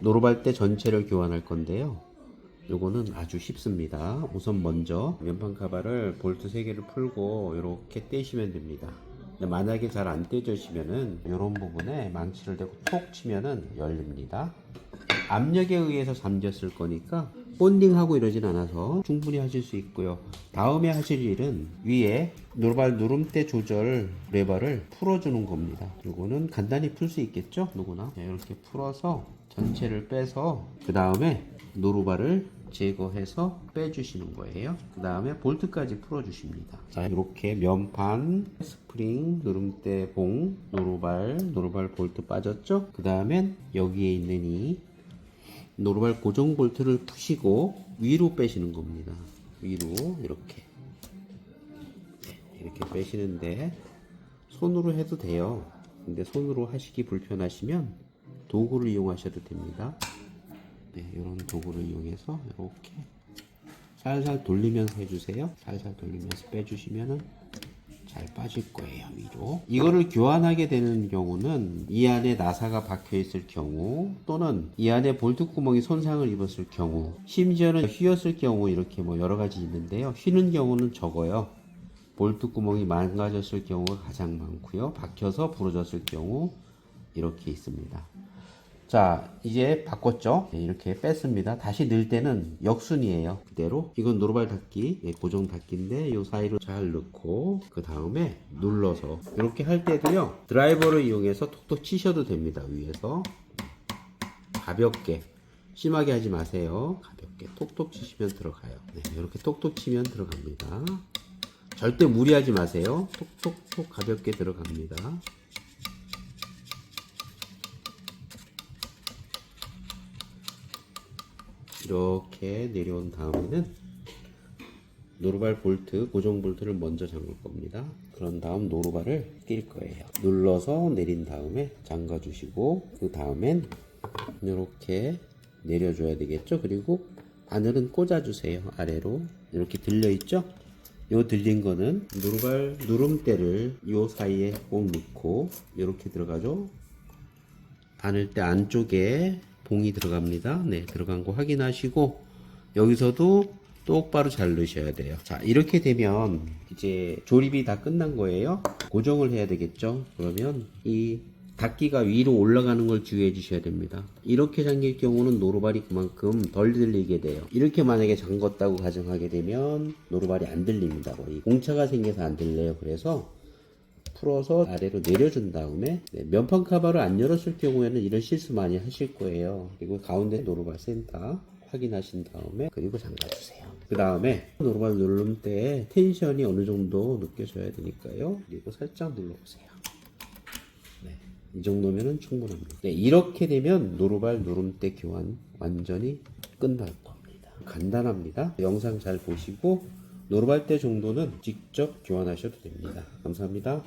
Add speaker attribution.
Speaker 1: 노루발대 전체를 교환할 건데요. 요거는 아주 쉽습니다. 우선 먼저 면판 카바를 볼트 3개를 풀고 이렇게 떼시면 됩니다. 만약에 잘 안 떼져시면은 이런 부분에 망치를 대고 톡 치면은 열립니다. 압력에 의해서 잠겼을 거니까 본딩하고 이러진 않아서 충분히 하실 수 있고요. 다음에 하실 일은 위에 노르발 누름대 조절 레버를 풀어주는 겁니다. 요거는 간단히 풀 수 있겠죠? 누구나 네, 이렇게 풀어서 전체를 빼서 그 다음에 노루발을 제거해서 빼주시는 거예요. 그 다음에 볼트까지 풀어주십니다. 자, 이렇게 면판, 스프링, 누름대 봉, 노루발, 노루발 볼트 빠졌죠? 그 다음엔 여기에 있는 이 노루발 고정 볼트를 푸시고 위로 빼시는 겁니다. 위로 이렇게 네, 이렇게 빼시는데 손으로 해도 돼요. 근데 손으로 하시기 불편하시면 도구를 이용하셔도 됩니다. 네, 이런 도구를 이용해서 이렇게 살살 돌리면서 해주세요. 살살 돌리면서 빼주시면은 잘 빠질 거예요 위로. 이거를 교환하게 되는 경우는 이 안에 나사가 박혀 있을 경우 또는 이 안에 볼트 구멍이 손상을 입었을 경우 심지어는 휘었을 경우 이렇게 뭐 여러 가지 있는데요. 휘는 경우는 적어요. 볼트 구멍이 망가졌을 경우가 가장 많고요. 박혀서 부러졌을 경우 이렇게 있습니다 자 이제 바꿨죠? 네, 이렇게 뺐습니다. 다시 넣을 때는 역순이에요. 그대로 이건 노르발 닫기 예, 고정 닫기인데 이 사이로 잘 넣고 그 다음에 눌러서 이렇게 할 때도요 드라이버를 이용해서 톡톡 치셔도 됩니다 위에서. 가볍게. 심하게 하지 마세요. 가볍게 톡톡 치시면 들어가요. 네, 이렇게 톡톡 치면 들어갑니다. 절대 무리하지 마세요. 톡톡톡 가볍게 들어갑니다 이렇게 내려온 다음에는 노루발 볼트, 고정 볼트를 먼저 잠글 겁니다. 그런 다음 노루발을 낄 거예요. 눌러서 내린 다음에 잠가 주시고 그 다음엔 이렇게 내려줘야 되겠죠. 그리고 바늘은 꽂아 주세요. 아래로 이렇게 들려 있죠. 요 들린 거는 노루발 누름대를 요 사이에 꼭 넣고 이렇게 들어가죠. 바늘대 안쪽에 봉이 들어갑니다. 네, 들어간 거 확인하시고 여기서도 똑바로 잘 넣으셔야 돼요. 자, 이렇게 되면 이제 조립이 다 끝난 거예요. 고정을 해야 되겠죠. 그러면 이 닫기가 위로 올라가는 걸 주의해 주셔야 됩니다. 이렇게 잠길 경우는 노루발이 그만큼 덜 들리게 돼요. 이렇게 만약에 잠궜다고 가정하게 되면 노루발이 안 들립니다. 거의 공차가 생겨서 안 들려요. 그래서 풀어서 아래로 내려준 다음에 네, 면판 카바를 안 열었을 경우에는 이런 실수 많이 하실 거예요. 그리고 가운데 노루발 센터 확인하신 다음에 그리고 잠가주세요. 그 다음에 노루발 누름 때 텐션이 어느 정도 느껴져야 되니까요. 그리고 살짝 눌러보세요. 네, 이 정도면은 충분합니다. 네, 이렇게 되면 노루발 누름대 교환 완전히 끝날 겁니다. 간단합니다. 영상 잘 보시고 노루발 대 정도는 직접 교환하셔도 됩니다. 감사합니다.